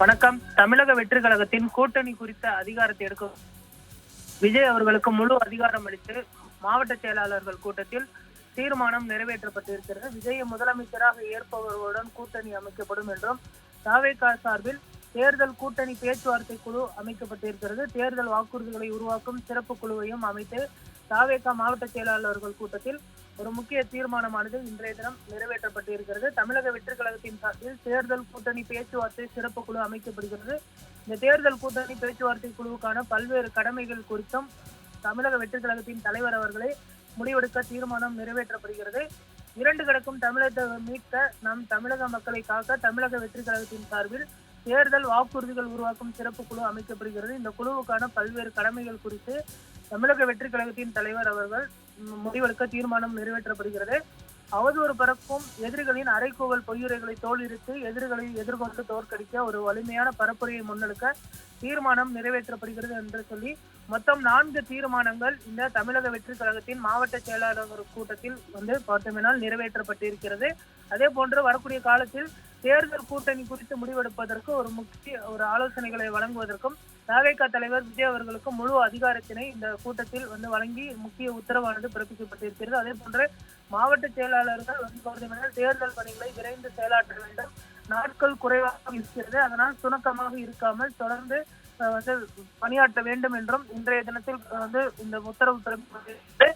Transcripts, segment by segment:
வணக்கம். தமிழக வெற்றி கழகத்தின் கூட்டணி குறித்த அதிகாரத்தை எடுக்கும் விஜய் அவர்களுக்கு முழு அதிகாரம் அளித்து மாவட்ட செயலாளர்கள் கூட்டத்தில் தீர்மானம் நிறைவேற்றப்பட்டிருக்கிறது. விஜயை முதலமைச்சராக ஏற்பவர்களுடன் கூட்டணி அமைக்கப்படும் என்றும் தாவேகா சார்பில் தேர்தல் கூட்டணி பேச்சுவார்த்தை குழு அமைக்கப்பட்டிருக்கிறது. தேர்தல் வாக்குறுதிகளை உருவாக்கும் சிறப்பு குழுவையும் அமைத்து தாவேகா மாவட்ட செயலாளர்கள் கூட்டத்தில் ஒரு முக்கிய தீர்மானமானது இன்றைய தினம் நிறைவேற்றப்பட்டிருக்கிறது. தமிழக வெற்றி கழகத்தின் சார்பில் தேர்தல் கூட்டணி பேச்சுவார்த்தை சிறப்பு குழு அமைக்கப்படுகிறது. இந்த தேர்தல் கூட்டணி பேச்சுவார்த்தை குழுவுக்கான பல்வேறு கடமைகள் குறித்தும் தமிழக வெற்றி கழகத்தின் தலைவர் அவர்களே முடிவெடுக்க தீர்மானம் நிறைவேற்றப்படுகிறது. இரண்டு கிடக்கும் தமிழகத்தை மீட்க நம் தமிழக மக்களை காக்க தமிழக வெற்றி கழகத்தின் சார்பில் தேர்தல் வாக்குறுதிகள் உருவாக்கும் சிறப்பு குழு அமைக்கப்படுகிறது. இந்த குழுவுக்கான பல்வேறு கடமைகள் குறித்து தமிழக வெற்றி கழகத்தின் தலைவர் அவர்கள் முடிவெடுக்க தீர்மானம் நிறைவேற்றப்படுகிறது. அவதூறு பறக்கும் எதிரிகளின் அரைக்கோவல் பொய்யுரைகளை தோலிருத்து எதிரிகளை எதிர்கொண்டு தோற்கடிக்க ஒரு வலிமையான பரப்புரையை முன்னெடுக்க தீர்மானம் நிறைவேற்றப்படுகிறது என்று சொல்லி மொத்தம் நான்கு தீர்மானங்கள் இந்த தமிழக வெற்றி கழகத்தின் மாவட்ட செயலாளர் கூட்டத்தில் வந்து பார்த்தோம்னால் நிறைவேற்றப்பட்டிருக்கிறது. அதே போன்று வரக்கூடிய காலத்தில் தேர்தல் கூட்டணி குறித்து முடிவெடுப்பதற்கு ஒரு முக்கிய ஒரு ஆலோசனைகளை வழங்குவதற்கும் தாவேகா தலைவர் விஜய் அவர்களுக்கு முழு அதிகாரத்தினை இந்த கூட்டத்தில் வந்து வழங்கி முக்கிய உத்தரவானது பிறப்பிக்கப்பட்டிருக்கிறது. அதே போன்று மாவட்ட செயலாளர்கள் வந்து பார்த்தோமெனால் தேர்தல் பணிகளை விரைந்து செயலாற்ற வேண்டும். நாட்கள் குறைவாக இருக்கிறது. அதனால் சுணக்கமாக இருக்காமல் தொடர்ந்து அஹ், வந்து பணியாற்ற வேண்டும் என்றும் இன்றைய தினத்தில் வந்து இந்த உத்தரவு பிறப்பிக்கப்பட்டிருக்கிறது.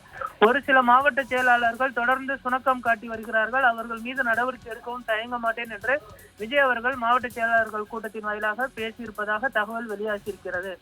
ஒரு சில மாவட்ட செயலாளர்கள் தொடர்ந்து சுணக்கம் காட்டி வருகிறார்கள். அவர்கள் மீது நடவடிக்கை எடுக்கவும் தயங்க மாட்டேன் என்று விஜய் அவர்கள் மாவட்ட செயலாளர்கள் கூட்டத்தின் வாயிலாக பேசியிருப்பதாக தகவல் வெளியாகியிருக்கிறது.